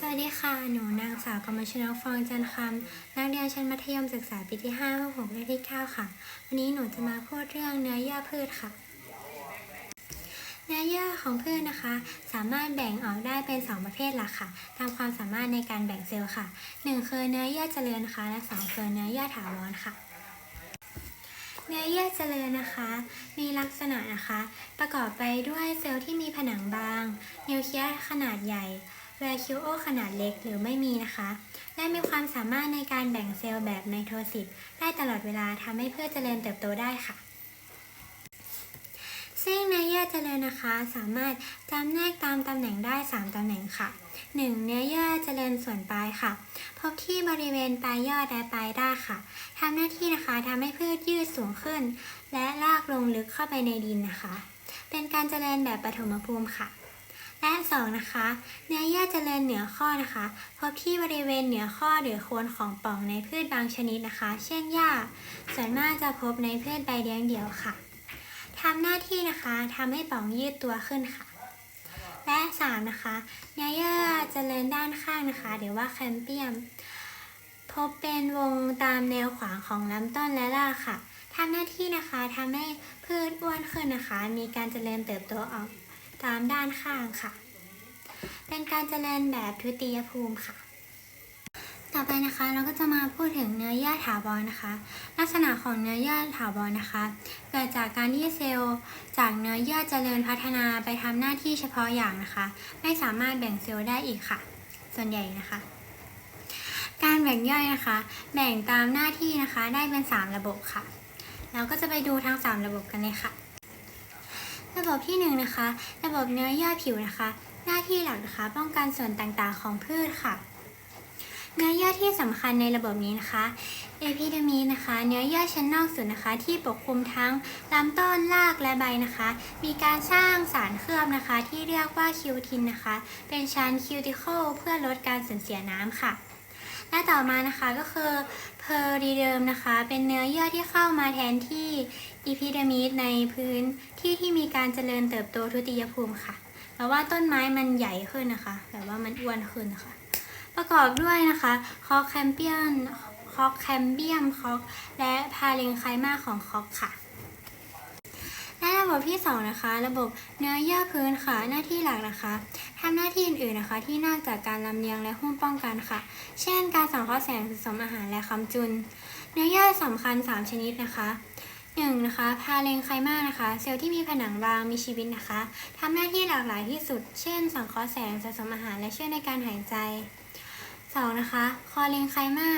สวัสดีค่ะ หนูนางสาวกมชนกฟองจันคำนักเรียนชั้นมัธยมศึกษาปีที่5ห้อง6เลขที่9ค่ะ วันนี้หนูจะมาพูดเรื่องเนื้อเยื่อพืชค่ะ เนื้อเยื่อของพืชนะคะ สามารถแบ่งออกได้เป็น 2 ประเภทหลักค่ะ ตามความสามารถในการแบ่งเซลล์ค่ะ 1 คือเนื้อเยื่อเจริญนะคะและ 2 คือเนื้อเยื่อถาวรค่ะเนื้อเยื่อเจริญนะคะ มีลักษณะนะคะ ประกอบไปด้วยเซลล์ที่มีผนังบางนิวเคลียสขนาดใหญ่ แวคิวโอขนาดเล็กหรือไม่มีนะคะ และมีความสามารถในการแบ่งเซลล์แบบไนโทรซิสได้ตลอดเวลาทำให้พืชเจริญเติบโตได้ค่ะ ซึ่งในเยื่อเจริญนะคะสามารถจำแนกตามตำแหน่งได้ 3 ตำแหน่งค่ะ 1. เนื้อเยื่อเจริญส่วนปลายค่ะ พบที่บริเวณปลายยอดและปลายรากค่ะทำหน้าที่นะคะทำให้พืชยืดสูงขึ้น และรากลงลึกเข้าไปในดินนะคะ เป็นการเจริญแบบปฐมภูมิค่ะ และสองนะคะ เนื้อเยื่อเจริญเหนือข้อนะคะ พบที่บริเวณเหนือข้อหรือโคนของป่องในพืชบางชนิดนะคะ เช่นหญ้า ส่วนมากจะพบในพืชใบเลี้ยงเดี่ยวค่ะทำหน้าที่นะคะทำให้ป่องยืดตัวขึ้นค่ะ และสามนะคะ เนื้อเยื่อเจริญด้านข้างนะคะหรือว่าแคมเปียม พบเป็นวงตามแนวขวางของลำต้นและรากค่ะทำหน้าที่นะคะทำให้พืชอ้วนขึ้นนะคะ มีการเจริญเติบโตออก ตามด้านข้างค่ะ เป็นการเจริญแบบทุติยภูมิค่ะ ต่อไปนะคะเราก็จะมาพูดถึงเนื้อเยื่อถาวรนะคะ ลักษณะของเนื้อเยื่อถาวรนะคะ เกิดจากการที่เซลล์จากเนื้อเยื่อเจริญพัฒนาไปทำหน้าที่เฉพาะอย่างนะคะ ไม่สามารถแบ่งเซลล์ได้อีกค่ะ ส่วนใหญ่นะคะการแบ่งย่อยนะคะ แบ่งตามหน้าที่นะคะ ได้เป็น 3 ระบบค่ะ เราก็จะไปดูทั้ง 3 ระบบกันเลยค่ะ ระบบที่1นงนะคะ ระบบเนื้อเยื่อผิวนะคะ หน้าที่หลักนะคะ ป้องกันส่วนต่างๆ ของพืชค่ะ เนื้อเยื่อที่สำคัญในระบบนี้นะคะ เอพิเดมีนะคะ เนื้อเยื่อชั้นนอกสุดนะคะ ที่ปกคลุมทั้งลำต้นรากและใบนะคะ มีการสร้างสารเคลือบนะคะ ที่เรียกว่าคิวทินนะคะ เป็นชั้นคิวติเคิลเพื่อลดการสูญเสียน้ำค่ะ และต่อมานะคะก็คือเพอร์ดีเดิมนะคะ เป็นเนื้อเยื่อที่เข้ามาแทนที่อีพิเดมีสในพื้นที่ที่มีการเจริญเติบโตทุติยภูมิค่ะแปลว่าต้นไม้มันใหญ่ขึ้นนะคะแบบว่ามันอ้วนขึ้นนะคะประกอบด้วยนะคะคอแคมเปียนคอแคมเบียมคอกและพาเลงไคมาของคอกค่ะ และระบบที่ 2 นะคะ ระบบเนื้อเยื่อพื้นค่ะ หน้าที่หลักนะคะทำหน้าที่อื่นๆนะคะ ที่นอกจากการลำเลียงและหุ้มป้องกันค่ะ เช่น การสังเคราะห์แสงผสมอาหารและคำจุน เนื้อเยื่อสำคัญ 3 ชนิดนะคะหนึ่งนะคะพาเลงไคมานะคะ เซลล์ที่มีผนังบางมีชีวิตนะคะทำหน้าที่หลากหลายที่สุด เช่น สังเคราะห์แสงผสมอาหารและช่วยในการหายใจ 2. นะคะ คอเลงไคมา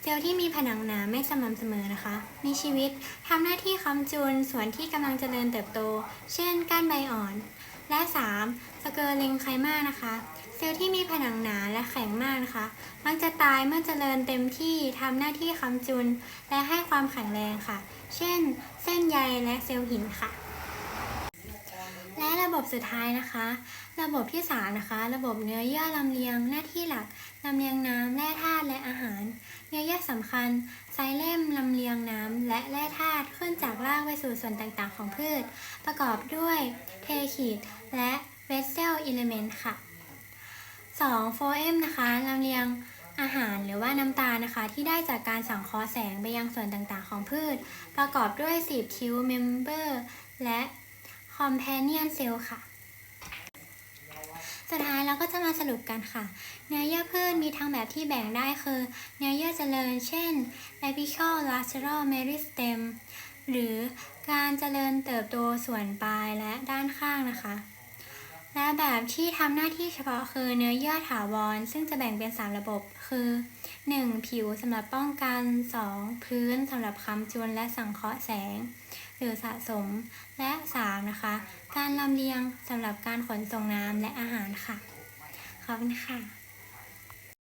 เซลล์ที่มีผนังหนาไม่สม่ำเสมอนะคะ มีชีวิตทำหน้าที่ค้ำจุนส่วนที่กำลังเจริญเติบโต เช่น ก้านใบอ่อน และ 3. สเกอร์เลงไคมานะคะ เซลล์ที่มีผนังหนาและแข็งมากนะคะ มักจะตายเมื่อเจริญเต็มที่ทำหน้าที่ค้ำจุน และให้ความแข็งแรงค่ะ เช่น เส้นใยและเซลล์หินค่ะ บบสุดท้ายนะคะ ระบบที่3นะคะ ระบบเนื้อเยื่อลำเลียงหน้าที่หลักลำเลียงน้ำแร่ธาตุและอาหาร เนื้อเยื่อสำคัญไซเลมลำเลียงน้ำและแร่ธาตุขึ้นจากรากไปสู่ส่วนต่างๆ ของพืช ประกอบด้วยเทขีดและเวสเซลอิเลเมนต์ค่ะ 2. โฟเอมนะคะลำเลียงอาหารหรือว่าน้ำตาลนะคะ ที่ได้จากการสังเคราะห์แสงไปยังส่วนต่างๆ ของพืช ประกอบด้วยสีบคิ้วเมมเบอร์และ คอมเพเนียนเซล์ค่ะ สุดท้ายเราก็จะมาสรุปกันค่ะ เนื้อเยื่อพืชมีทั้งแบบที่แบ่งได้คือ เนื้อเยื่อเจริญ เช่น apical lateral meristem หรือการเจริญเติบโตส่วนปลายและด้านข้างนะคะ และแบบที่ทำหน้าที่เฉพาะคือเนื้อเยื่อถาวร ซึ่งจะแบ่งเป็น 3 ระบบ คือ 1. ผิวสำหรับป้องกัน 2. พื้นสำหรับค้ำจุนและสังเคราะห์แสง หรือสะสม และ 3. นะคะ การลำเลียงสำหรับการขนส่งน้ำและอาหารค่ะ ขอบคุณค่ะ